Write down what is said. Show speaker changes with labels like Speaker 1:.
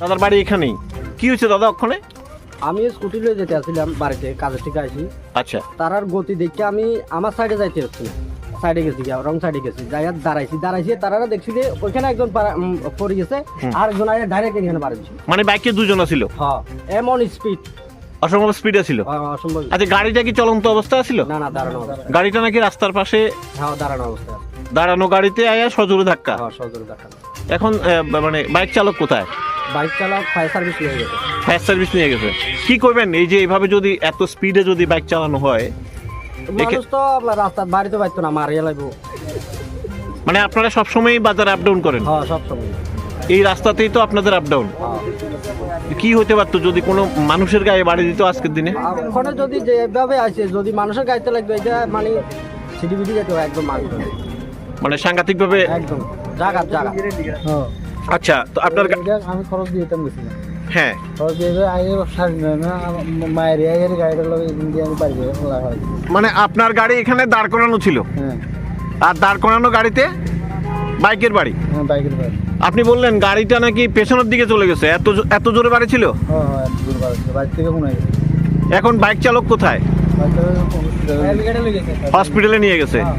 Speaker 1: দাদার বাড়ি এখানেই। কি হয়েছে দাদা ওখানে?
Speaker 2: আমি স্কুটি লয়ে যেতে আসছিলাম বাড়িতে কাজের থেকে আসি।
Speaker 1: আচ্ছা।
Speaker 2: তারার গতি দেখে আমি আমার সাইডে যাইতে হচ্ছে সাইডে গেছি রং সাইডে গেছি। যাই দাঁড়াইছি দাঁড়াইছি তারা দেখছি যে ওইখানে একজন পড়ে গেছে আর একজন আগে ডাইরেক্ট এখানে বাড়িছি
Speaker 1: মানে বাইকে দুজন ছিল?
Speaker 2: হ্যাঁ এমন স্পিড
Speaker 1: অসম্ভব স্পিডে ছিল?
Speaker 2: অসম্ভব
Speaker 1: আচ্ছা গাড়িটা কি চলন্ত অবস্থা ছিল?
Speaker 2: না না দাঁড়ানো
Speaker 1: গাড়িটা নাকি রাস্তার পাশে
Speaker 2: হ্যাঁ দাঁড়ানো অবস্থা।
Speaker 1: দাঁড়ানো গাড়িতে আয়া সজোরে ধাক্কা।
Speaker 2: হ্যাঁ সজোরে দেখা
Speaker 1: এখন মানে বাইক চালক কোথায়?
Speaker 2: বাইক চালাক ফায়ার সার্ভিস নিয়ে গেছে।
Speaker 1: ফায়ার সার্ভিস নিয়ে গেছে। কি করবেন? এই যে এইভাবে যদি এত স্পিডে যদি বাইক চালানো হয়
Speaker 2: মানুষ তো আপনার রাস্তার বাড়িতে পাইতো না মারিয়ে লাগবো।
Speaker 1: মানে আপনারা সবসময় বাজারে আপ ডাউন করেন?
Speaker 2: হ্যাঁ সব সময়
Speaker 1: এই রাস্তাতেই তো আপনাদের আপ ডাউন
Speaker 2: হ্যাঁ।
Speaker 1: কি হতে পারতো যদি কোনো মানুষের গায়ে বাড়ি দিত আজকের দিনে?
Speaker 2: ওখানে যদি যেভাবে আছে যদি মানুষের গাইতে লাগবে এটা মানে সিটি বিটি যেতে একদম মাছ
Speaker 1: মানে সাংঘাতিক ভাবে
Speaker 2: একদম জাগা জাগা
Speaker 1: আচ্ছা তো আপনার
Speaker 3: আমি খরচ দিয়ে দিতাম গেছিলাম
Speaker 1: হ্যাঁ।
Speaker 3: হয়।
Speaker 1: মানে আপনার গাড়ি এখানে দাঁড় করানো ছিল?
Speaker 3: হ্যাঁ।
Speaker 1: আর দাঁড় করানো গাড়িতে বাইকের বাড়ি?
Speaker 3: হ্যাঁ বাইকের বাড়ি।
Speaker 1: আপনি বললেন গাড়িটা নাকি পেছনের দিকে চলে গেছে এত জো- এত জোরে বাড়ি ছিল?
Speaker 3: হ্যাঁ হ্যাঁ
Speaker 1: এখন বাইক চালক কোথায়? হসপিটালে নিয়ে গেছে।
Speaker 3: হ্যাঁ।